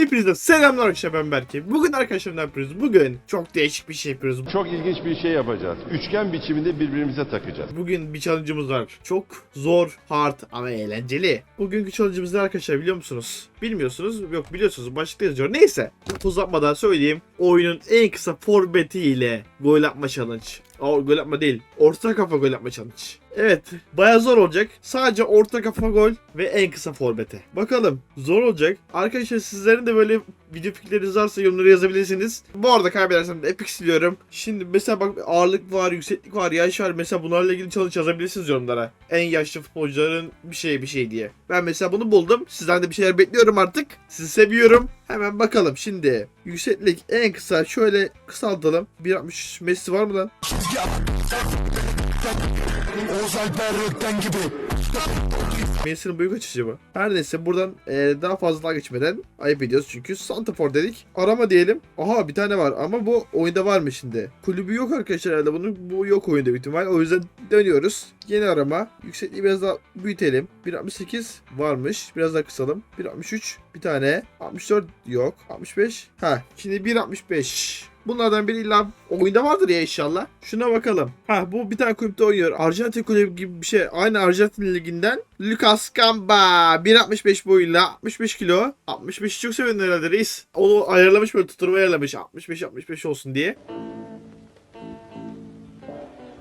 Hepinize selamlar arkadaşlar ben Berke. Bugün arkadaşlar ne yapıyoruz? Bugün çok değişik bir şey yapıyoruz. Çok ilginç bir şey yapacağız. Üçgen biçiminde birbirimize takacağız. Bugün bir challenge'ımız var. Çok zor, hard ama eğlenceli. Bugünkü challenge'ımız ne arkadaşlar biliyor musunuz? Bilmiyorsunuz. Yok biliyorsunuz. Başlıkta yazıyor. Neyse. Uzatmadan söyleyeyim. Oyunun en kısa forbetiyle gol atma challenge. O, gol atma değil. Orta kafa gol atma challenge. Evet. Baya zor olacak. Sadece orta kafa gol ve en kısa forbete. Bakalım. Zor olacak. Arkadaşlar sizlerin de böyle video fikirleriniz varsa yorumlara yazabilirsiniz. Bu arada kaybedersem de epic siliyorum. Şimdi mesela bak ağırlık var, yükseklik var, yaş var. Mesela bunlarla ilgili challenge yazabilirsiniz yorumlara. En yaşlı futbolcuların bir şey bir şey diye. Ben mesela bunu buldum. Sizden de bir şeyler bekliyorum artık. Sizi seviyorum. Hemen bakalım şimdi. Yükseklik en kısa şöyle kısaltalım. 1.60 Messi var mı lan? Oğuz Alper Rökten gibi. Messi'nin boyu kaç acaba? Her neyse buradan e, daha fazla geçmeden ayıp ediyoruz çünkü Santafor dedik. Arama diyelim. Aha bir tane var ama bu oyunda var mı şimdi? Kulübü yok arkadaşlar herhalde bunun. Bu yok oyunda büyük ihtimal. O yüzden dönüyoruz. Yeni arama. Yüksekliği biraz daha büyütelim. 1.68 varmış. Biraz daha kısalım. 1.63 bir tane. 64 yok. 65. Ha şimdi 1.65. Bunlardan biri illa oyunda vardır ya inşallah. Şuna bakalım. Ha bu bir tane kulüpte oynuyor. Arjantin kulübü gibi bir şey. Aynı Arjantin liginden. Lucas Gamba. 1.65 boyuyla 65 kilo. 65'i çok seviyorum herhalde reis. Onu ayarlamış böyle tutturma ayarlamış. 65-65 olsun diye.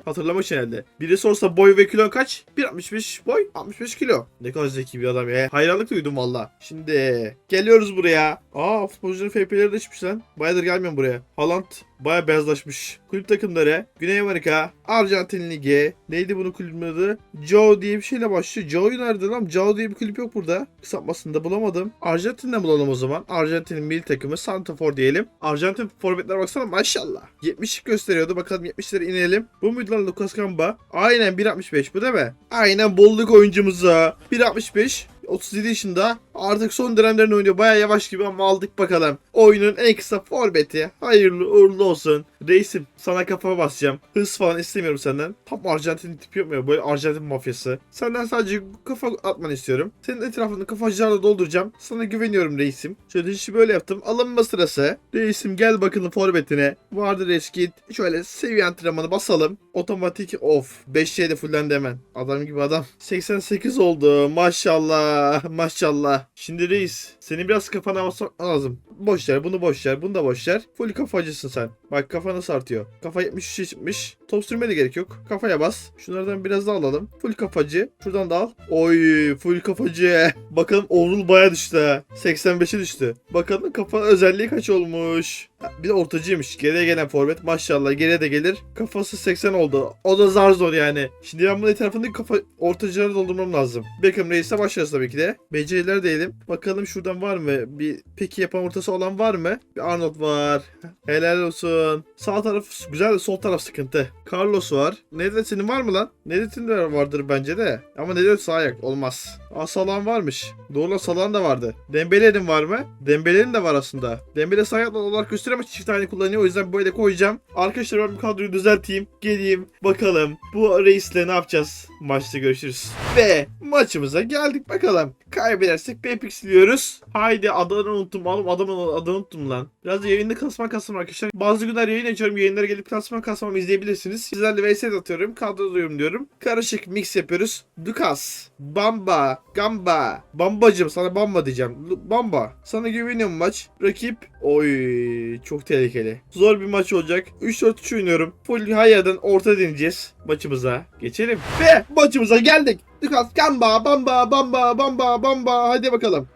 Hatırlamış herhalde. Biri sorsa boy ve kilo kaç? 1.65 boy, 65 kilo. Ne kadar zeki bir adam ya. Hayranlık duydum valla. Şimdi geliyoruz buraya. Aa futbolcuların FP'leri de çıkmış lan. Bayağıdır gelmiyorum buraya. Haaland baya beyazlaşmış. Kulüp takımları Güney Amerika, Arjantin Ligi. Neydi bunun kulübün adı? Joe diye bir şeyle başlıyor. Joe nerede lan? Joe diye bir kulüp yok burada. Kısaltmasını da bulamadım. Arjantin'den bulalım o zaman. Arjantin'in milli takımı Santafor diyelim. Arjantin forvetlere baksana maşallah. 70'lik gösteriyordu. Bakalım 70'lere inelim. Bu muydu lan Lucas Gamba? Aynen 1.65 bu değil mi? Aynen bolluk oyuncumuza. 1.65 37 yaşında artık son dönemlerini oynuyor. Baya yavaş gibi ama aldık bakalım. Oyunun en kısa forbeti. Hayırlı uğurlu olsun. Reisim sana kafa basacağım. Hız falan istemiyorum senden. Tam Arjantin tipi yok mu ya? Böyle Arjantin mafyası. Senden sadece kafa atmanı istiyorum. Senin etrafını kafacılarla dolduracağım. Sana güveniyorum reisim. Şöyle işi böyle yaptım. Alınma sırası. Reisim gel bakalım forbetine. Vardır eski. Şöyle seviye antrenmanı basalım. Otomatik off. 5 şeyde fullendi hemen. Adam gibi adam. 88 oldu. Maşallah. Maşallah. Şimdi reis. Senin biraz kafana basmak lazım. Boş ver. Bunu boş ver. Bunu da boş ver. Full kafacısın sen. Bak kafa nasıl artıyor. Kafa 73'e çıkmış. Top sürmeye de gerek yok. Kafaya bas. Şunlardan biraz daha alalım. Full kafacı. Şuradan da al. Oy full kafacı. Bakalım overall baya düştü ha. 85'e düştü. Bakalım kafa özelliği kaç olmuş. Bir de ortacıymış. Geriye gelen forvet maşallah geriye de gelir. Kafası 80 oldu. O da zar zor yani. Şimdi ben bunun etrafındaki kafa ortacıları doldurmam lazım. Beckham Reis'e başlarız tabii ki de. Beceriler diyelim. Bakalım şuradan var mı? Bir peki yapan ortası olan var mı? Bir Arnold var. Helal olsun. Sağ taraf güzel de sol taraf sıkıntı. Carlos var. Nedved senin var mı lan? Nedved'in de vardır bence de. Ama Nedved sağ ayak olmaz. Aa Salan varmış. Doğru lan Salan da vardı. Dembele'nin var mı? Dembele'nin de var aslında. Dembele sağ ayaklı olarak gösteriyor ama çift tane kullanıyor. O yüzden böyle koyacağım. Arkadaşlar ben bu kadroyu düzelteyim. Geleyim. Bakalım. Bu reisle ne yapacağız? Maçta görüşürüz. Ve maçımıza geldik bakalım. Kaybedersek bir siliyoruz. Haydi adını unuttum. Oğlum adamın adını unuttum lan. Biraz da yayında kasma kasma arkadaşlar. Bazı günler yayın açıyorum. Yayınlara gelip kasma kasmamı izleyebilirsiniz. Sizlerle vs atıyorum. Kadro duyuyorum diyorum. Karışık mix yapıyoruz. Lucas, Bamba, Gamba. Bambacım sana Bamba diyeceğim. Bamba. Sana güveniyorum maç. Rakip. Oy çok tehlikeli. Zor bir maç olacak. 3-4-3 oynuyorum. Full her yerden orta deneyeceğiz. Maçımıza geçelim. Ve maçımıza geldik. Lucas, Gamba, Bamba, Bamba, Bamba, Bamba. Hadi bakalım.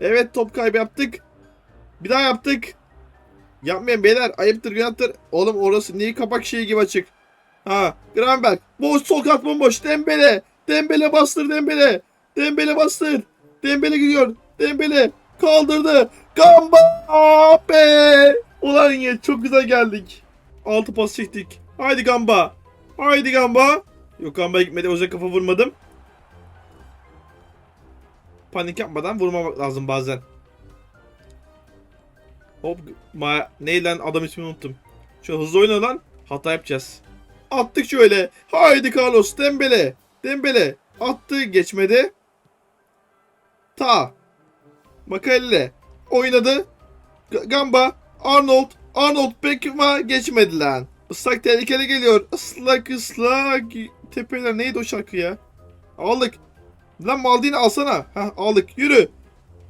Evet top kaybı yaptık. Bir daha yaptık. Yapmayın beyler. Ayıptır günahtır. Oğlum orası niye kapak şeyi gibi açık. Ha. Granberg. Boş sol kart bomboş. Dembele. Dembele bastır Dembele. Dembele bastır. Dembele gidiyor. Dembele. Kaldırdı. Gamba be. Ulan ya çok güzel geldik. Altı pas çektik. Haydi Gamba. Haydi Gamba. Yok Gamba gitmedi. Özel kafa vurmadım. Panik yapmadan vurmamak lazım bazen. Hop ma ne lan adam ismini unuttum. Şu hızlı oyna lan. Hata yapacağız. Attık şöyle. Haydi Carlos Dembele. Dembele. Attı geçmedi. Ta. Makale. oynadı. G- Gamba, Arnold, Arnold Beckham'a geçmedi lan. Islak tehlikeli geliyor. Islak ıslak. Tepeler neydi o şarkı ya? Aldık. Lan Maldini alsana. Heh aldık. Yürü.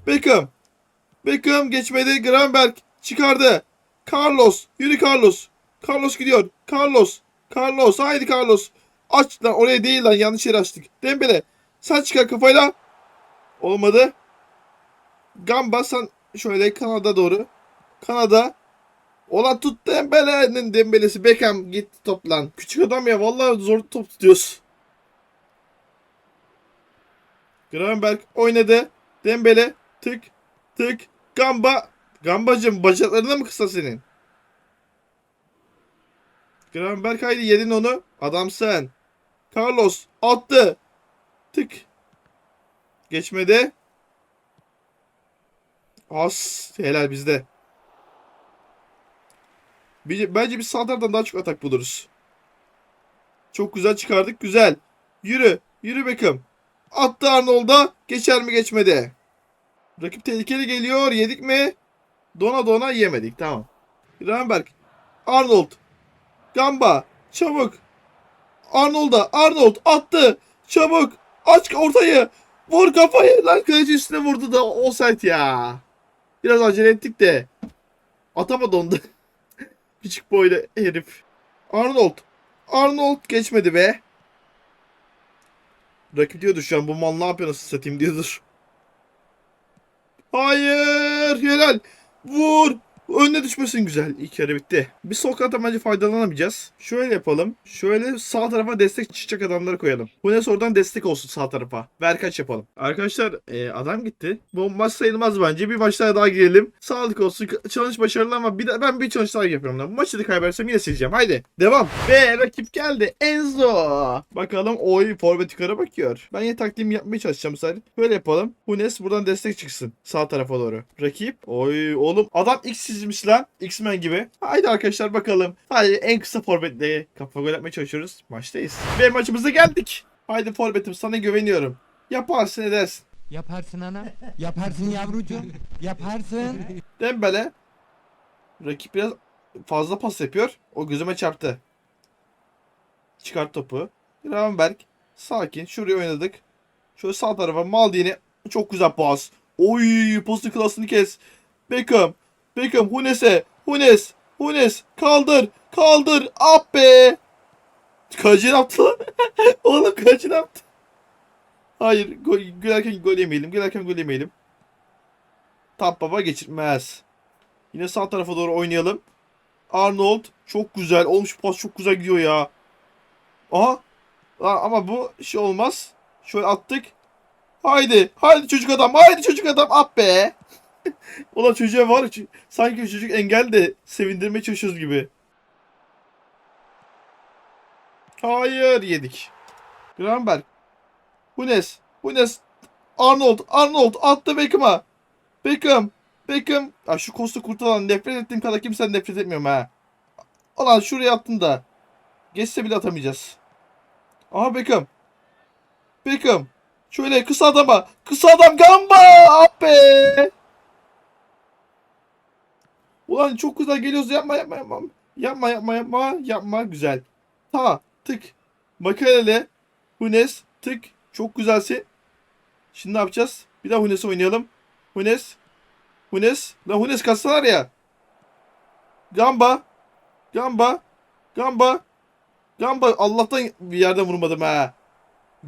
Beckham. Beckham geçmedi. Granberg çıkardı. Carlos. Yürü Carlos. Carlos gidiyor. Carlos. Carlos. Haydi Carlos. Aç lan oraya değil lan yanlış yere açtık. Dembele. Sen çıkar kafayla. Olmadı. Gamba sen şöyle Kanada doğru. Kanada. Ola tut Dembele'nin Dembele'si. Beckham gitti toplan. Küçük adam ya vallahi zor top tutuyoruz. Gravenberg oynadı. Dembele tık tık Gamba. Gambacım bacaklarına mı kısa senin? Gravenberg haydi yedin onu. Adamsın. Carlos attı. Tık. Geçmedi. As. Helal bizde. Bir- Bence biz sağ taraftan daha çok atak buluruz. Çok güzel çıkardık. Güzel. Yürü. Yürü Beckham. Attı Arnold'a. Geçer mi geçmedi. Rakip tehlikeli geliyor. Yedik mi? Dona dona yemedik. Tamam. Ramberg. Arnold. Gamba. Çabuk. Arnold'a. Arnold attı. Çabuk. Aç ortayı. Vur kafayı. Lan kaleci üstüne vurdu da offside ya. Biraz acele ettik de. Atamadı onu. Küçük boylu herif. Arnold. Arnold geçmedi be. Rakip diyordu şu an bu mal ne yapıyor nasıl satayım diyordur. Hayır helal. Vur. Önüne düşmesin güzel. İlk yarı bitti. Bir sokakta bence faydalanamayacağız. Şöyle yapalım. Şöyle sağ tarafa destek çıkacak adamları koyalım. Bu ne oradan destek olsun sağ tarafa. Ver kaç yapalım. Arkadaşlar e, adam gitti. Bu maç sayılmaz bence. Bir maç daha girelim. Sağlık olsun. Challenge başarılı ama bir de, ben bir challenge daha yapıyorum. lan. Maçı da kaybedersem yine sileceğim. Haydi. Devam. Ve rakip geldi. Enzo. Bakalım oy forvet yukarı bakıyor. Ben yine taktiğimi yapmaya çalışacağım sadece. Böyle yapalım. Hunes buradan destek çıksın. Sağ tarafa doğru. Rakip. Oy oğlum. Adam X çizmiş lan. X-Men gibi. Haydi arkadaşlar bakalım. Haydi en kısa forvetle kafa gol yapmaya çalışıyoruz. Maçtayız. Ve maçımıza geldik. Haydi forvetim sana güveniyorum. Yaparsın edersin. Yaparsın ana. Yaparsın yavrucuğum. Yaparsın. Dembele. Rakip biraz fazla pas yapıyor. O gözüme çarptı. Çıkart topu. Gravenberg. Sakin. Şuraya oynadık. Şöyle sağ tarafa Maldini. Çok güzel pas. Oy postu klasını kes. Beckham. Beckham Hunes'e. Hunes. Hunes. Kaldır. Kaldır. Ah be. Kaleci yaptı lan? Oğlum kaleci yaptı? Hayır. Gol, gülerken gol yemeyelim. Gülerken gol yemeyelim. Tap baba geçirmez. Yine sağ tarafa doğru oynayalım. Arnold çok güzel. Olmuş pas çok güzel gidiyor ya. Aha. Ama bu şey olmaz. Şöyle attık. Haydi. Haydi çocuk adam. Haydi çocuk adam. Ah be. Ulan çocuğa var. ço- Sanki çocuk engel de sevindirmeye çalışıyoruz gibi. Hayır yedik. Granberg. Hunes. Hunes. Arnold. Arnold attı Beckham'a. Beckham. Beckham. Ya şu Costa Kurtalan nefret ettiğim kadar kimseden nefret etmiyorum ha. Ulan şuraya attın da. Geçse bile atamayacağız. Aha Beckham. Beckham. Şöyle kısa adama. Kısa adam gamba. Ah. Ulan çok güzel geliyoruz. Yapma yapma yapma. Yapma yapma yapma. Yapma. Güzel. Ta tık. Makalele. Hunes. Tık. Çok güzelsin. Şimdi ne yapacağız? Bir daha Hunes'i oynayalım. Hunes. Hunes. Lan Hunes kassalar ya. Gamba. Gamba. Gamba. Gamba. Allah'tan bir yerden vurmadım ha.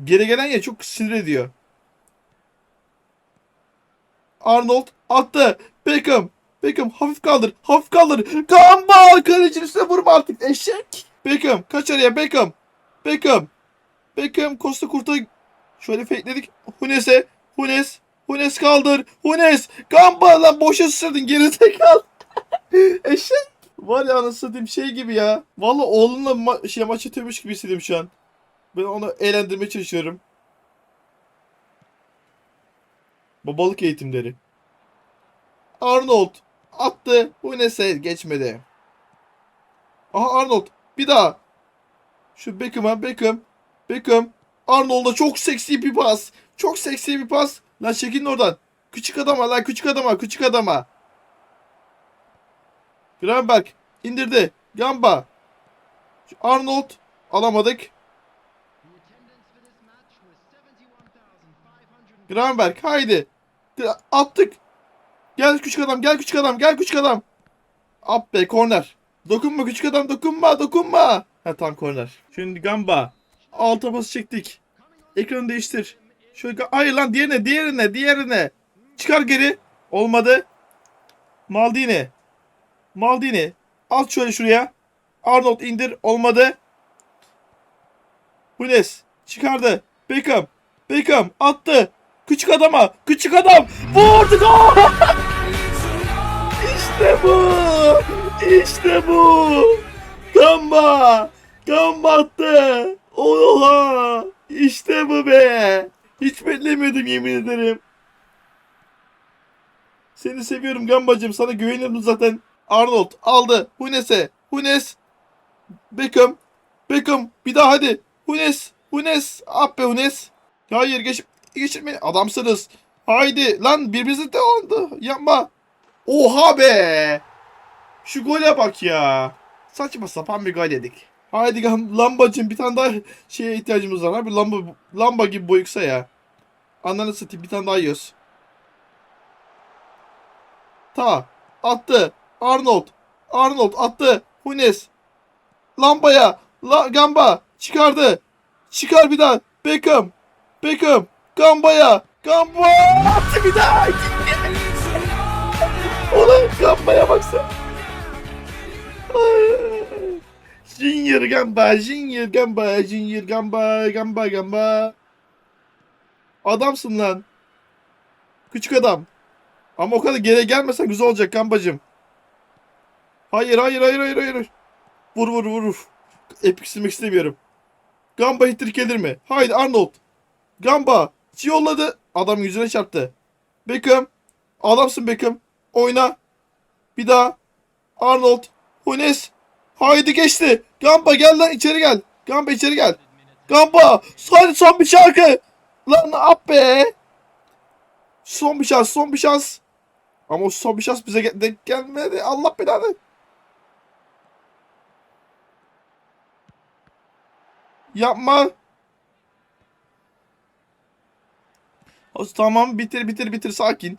Geri gelen ya çok sinir ediyor. Arnold attı. Beckham. Beckham hafif kaldır. Hafif kaldır. Gamba. Kalecinin üstüne vurma artık eşek. Beckham. Kaç araya Beckham. Beckham. Beckham. Costa Kurt'a şöyle fakeledik. Hunes'e. Hunes. Hunes kaldır. Hunes. Gamba lan boşa sıçradın gerizekalı. Eşek. Var ya anasını satayım şey gibi ya. Valla oğlumla ma- şey maç atıyormuş gibi hissediyorum şu an. Ben onu eğlendirmeye çalışıyorum. Babalık eğitimleri. Arnold attı. Hunes'e geçmedi. Aha Arnold. Bir daha. Şu Beckham'a Beckham. Beckham. Arnold'a çok seksi bir pas. Çok seksi bir pas. Lan çekilin oradan. Küçük adama lan küçük adama küçük adama. Gravenberg indirdi. Gamba. Arnold alamadık. Gravenberg haydi. Attık. Gel küçük adam gel küçük adam gel küçük adam. Up be korner. Dokunma küçük adam dokunma dokunma. Ha tam korner. Şimdi Gamba. Alta pas çektik. Ekranı değiştir. Şöyle hayır lan diğerine diğerine diğerine. Çıkar geri. Olmadı. Maldini. Maldini. Al şöyle şuraya. Arnold indir. Olmadı. Hunes. Çıkardı. Beckham. Beckham attı. Küçük adama. Küçük adam. Vurdu gol. işte bu. İşte bu. Gamba. Gamba attı. Oha. İşte bu be. Hiç beklemiyordum yemin ederim. Seni seviyorum Gambacım. Sana güveniyorum zaten. Arnold aldı. Hunes'e. Hunes. Beckham. Beckham. Bir daha hadi. Hunes. Hunes. Ah be Hunes. Hayır geç, geçirme. Adamsınız. Haydi. Lan birbirinizi de oldu. Yapma. Oha be. Şu gole bak ya. Saçma sapan bir gol yedik. Haydi lambacım bir tane daha şeye ihtiyacımız var. Abi lamba lamba gibi boyuksa ya. Ananı satayım bir tane daha yiyoruz. Ta attı. Arnold. Arnold attı. Hunes. Lambaya. La, Gamba çıkardı. Çıkar bir daha. Beckham. Beckham. Gambaya. Gamba attı bir daha. Ulan Gambaya baksana. Junior Gamba, Junior Gamba, Junior Gamba, Gamba Gamba. Adamsın lan. Küçük adam. Ama o kadar geri gelmesen güzel olacak Gambacım. Hayır hayır hayır hayır hayır. Vur vur vur vur. Epiksilmek istemiyorum. Gamba hittir gelir mi? Haydi Arnold. Gamba. Yolladı. Adam yüzüne çarptı. Beckham. Adamsın Beckham. Oyna. Bir daha. Arnold. Hunes. Haydi geçti. Gamba gel lan içeri gel. Gamba içeri gel. Gamba. Hadi son bir şarkı. Lan ne yap be. Son bir şans. Son bir şans. Ama o son bir şans bize denk gelmedi. Allah belanı. Yapma. Tamam bitir bitir bitir sakin.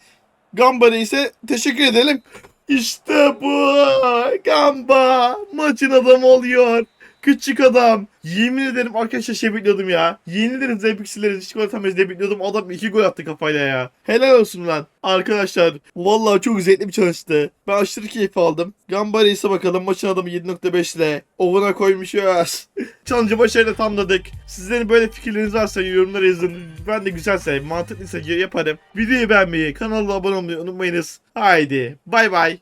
Gamba ise teşekkür edelim. İşte bu. Gamba. Maçın adamı oluyor. Küçük adam. Yemin ederim arkadaşlar şey bekliyordum ya. Hiç gol atamayız diye bekliyordum. Adam iki gol attı kafayla ya. Helal olsun lan. Arkadaşlar vallahi çok zevkli bir çalıştı. Ben aşırı keyif aldım. Gamba ise bakalım maçın adamı 7.5 ile. Ovuna koymuşuz. Challenge'ı başarıyla tamamladık. Sizlerin böyle fikirleriniz varsa yorumlara yazın. Ben de güzelse, mantıklıysa yaparım. Videoyu beğenmeyi, kanala abone olmayı unutmayınız. Haydi bay bay.